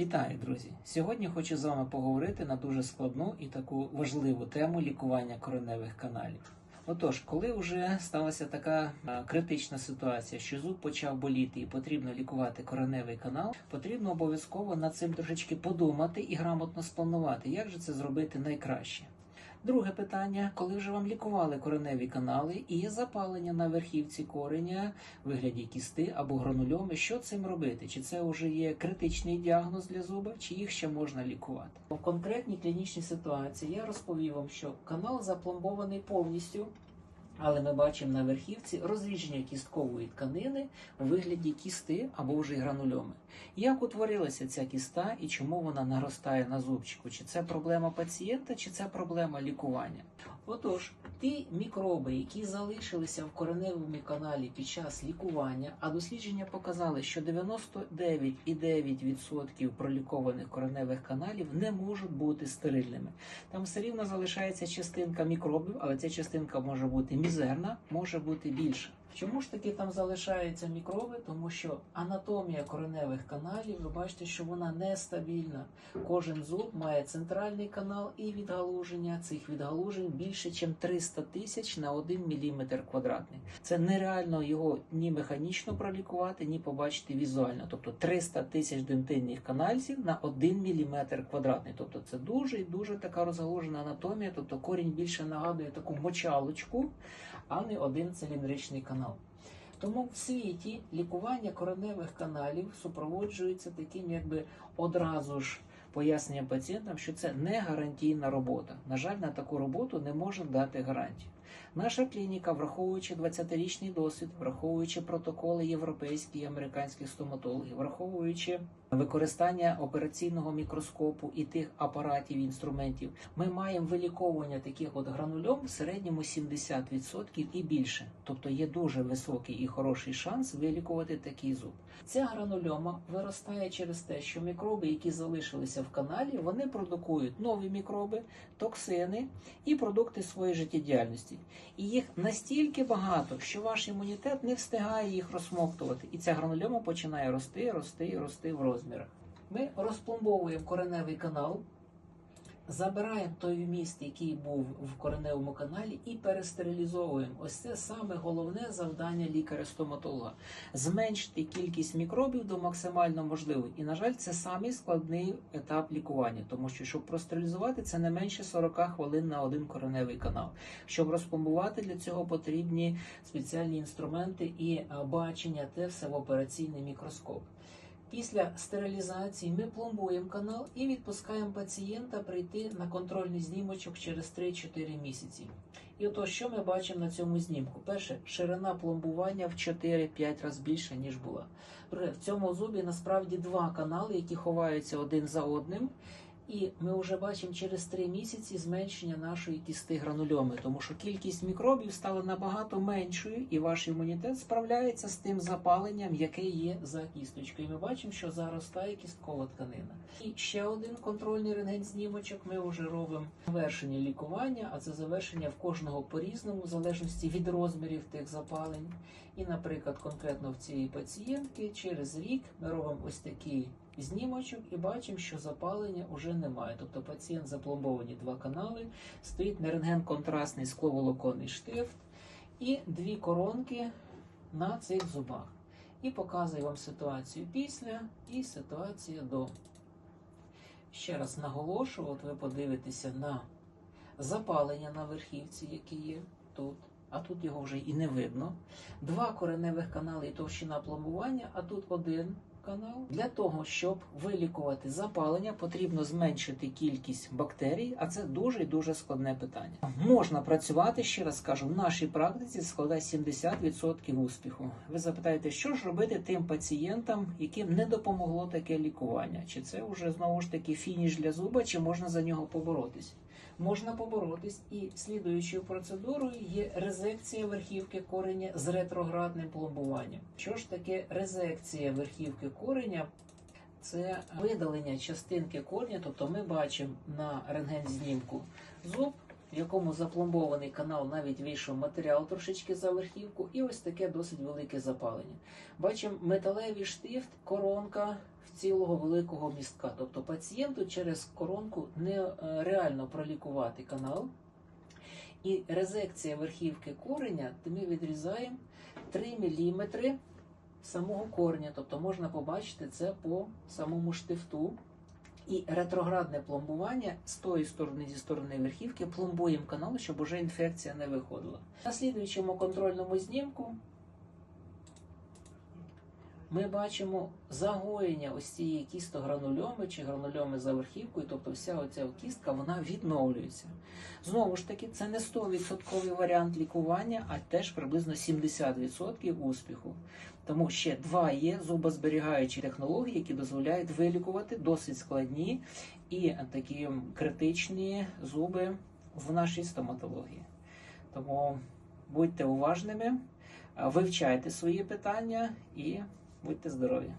Вітаю, друзі! Сьогодні хочу з вами поговорити на дуже складну і таку важливу тему лікування кореневих каналів. Отож, коли вже сталася така а, критична ситуація, що зуб почав боліти і потрібно лікувати кореневий канал, потрібно обов'язково над цим трошечки подумати і грамотно спланувати, як же це зробити найкраще. Друге питання: коли вже вам лікували кореневі канали і запалення на верхівці кореня в вигляді кісти або гранульоми, що цим робити? Чи це вже є критичний діагноз для зуба, чи їх ще можна лікувати? В конкретній клінічній ситуації я розповів вам, що канал запломбований повністю. Але ми бачимо на верхівці розріження кісткової тканини у вигляді кісти або вже гранульоми. Як утворилася ця кіста і чому вона наростає на зубчику? Чи це проблема пацієнта, чи це проблема лікування? Отож, ті мікроби, які залишилися в кореневому каналі під час лікування, а дослідження показали, що 99,9% пролікованих кореневих каналів не можуть бути стерильними. Там все рівно залишається частинка мікробів, але ця частинка може бути мізерна, може бути більша. Чому ж таки там залишаються мікроби? Тому що анатомія кореневих каналів, ви бачите, що вона нестабільна. Кожен зуб має центральний канал і відгалуження. Цих відгалужень більше, ніж 300 тисяч на 1 мм квадратний. Це нереально його ні механічно пролікувати, ні побачити візуально. Тобто 300 тисяч дентинних канальців на 1 мм квадратний. Тобто це дуже і дуже така розгалужена анатомія. Тобто корінь більше нагадує таку мочалочку, а не один циліндричний канал. Тому в світі лікування кореневих каналів супроводжується таким, якби одразу ж поясненням пацієнтам, що це не гарантійна робота. На жаль, на таку роботу не може дати гарантію. Наша клініка, враховуючи 20-річний досвід, враховуючи протоколи європейських і американських стоматологів, враховуючи використання операційного мікроскопу і тих апаратів інструментів, ми маємо виліковування таких от гранульом в середньому 70% і більше. Тобто є дуже високий і хороший шанс вилікувати такий зуб. Ця гранульома виростає через те, що мікроби, які залишилися в каналі, вони продукують нові мікроби, токсини і продукти своєї життєдіяльності. І їх настільки багато, що ваш імунітет не встигає їх розсмоктувати. І ця гранульома починає рости, рости, рости в розмірах. Ми розпломбовуємо кореневий канал, забираємо той вміст, який був в кореневому каналі, і перестерилізовуємо. Ось це саме головне завдання лікаря-стоматолога зменшити кількість мікробів до максимально можливої. І, на жаль, це самий складний етап лікування, тому що щоб простерилізувати, це не менше 40 хвилин на один кореневий канал. Щоб розпломбувати, для цього потрібні спеціальні інструменти і е, бачення те все в операційний мікроскоп. Після стерилізації ми пломбуємо канал і відпускаємо пацієнта прийти на контрольний знімочок через 3-4 місяці. І ото що ми бачимо на цьому знімку? Перше, ширина пломбування в 4-5 разів більше, ніж була. Друге, в цьому зубі насправді два канали, які ховаються один за одним. І ми вже бачимо через 3 місяці зменшення нашої кісти гранульоми, тому що кількість мікробів стала набагато меншою, і ваш імунітет справляється з тим запаленням, яке є за кісточкою. І Ми бачимо, що заростає кісткова тканина. І ще один контрольний рентген-знімочок Ми вже робимо завершення лікування, а це завершення в кожного по-різному, в залежності від розмірів тих запалень. І, наприклад, конкретно в цієї пацієнтки через рік ми робимо ось такий знімочок і бачимо, що запалення вже немає. Тобто пацієнт запломбовані два канали, стоїть на рентген-контрастний скловолоконний штифт і дві коронки на цих зубах. І показую вам ситуацію після і ситуація до. Ще раз наголошую, от ви подивитеся на запалення на верхівці, які є тут. А тут його вже і не видно. Два кореневих канали і товщина пломбування, а тут один канал. Для того, щоб вилікувати запалення, потрібно зменшити кількість бактерій, а це дуже і дуже складне питання. Можна працювати, ще раз кажу, в нашій практиці складає 70% успіху. Ви запитаєте, що ж робити тим пацієнтам, яким не допомогло таке лікування? Чи це вже знову ж таки фініш для зуба, чи можна за нього поборотись? Можна поборотись, і слідуючою процедурою є резекція верхівки кореня з ретроградним пломбуванням. Що ж таке резекція верхівки кореня? Це видалення частинки корня, тобто ми бачимо на рентген-знімку зуб, в якому запломбований канал, навіть вийшов матеріал трошечки за верхівку, і ось таке досить велике запалення. Бачимо металевий штифт, коронка цілого великого містка. Тобто пацієнту через коронку нереально пролікувати канал. І резекція верхівки кореня, ми відрізаємо 3 мм самого кореня. Тобто можна побачити це по самому штифту. І ретроградне пломбування з тої сторони, зі сторони верхівки, пломбуємо канал, щоб уже інфекція не виходила. На слідуючому контрольному знімку ми бачимо загоєння ось цієї кістогранульоми чи гранульоми за верхівкою, тобто вся оця кістка вона відновлюється. Знову ж таки, це не 100% варіант лікування, а теж приблизно 70% успіху. Тому ще два є зубозберігаючі технології, які дозволяють вилікувати досить складні і такі критичні зуби в нашій стоматології. Тому будьте уважними, вивчайте свої питання і будьте здорові!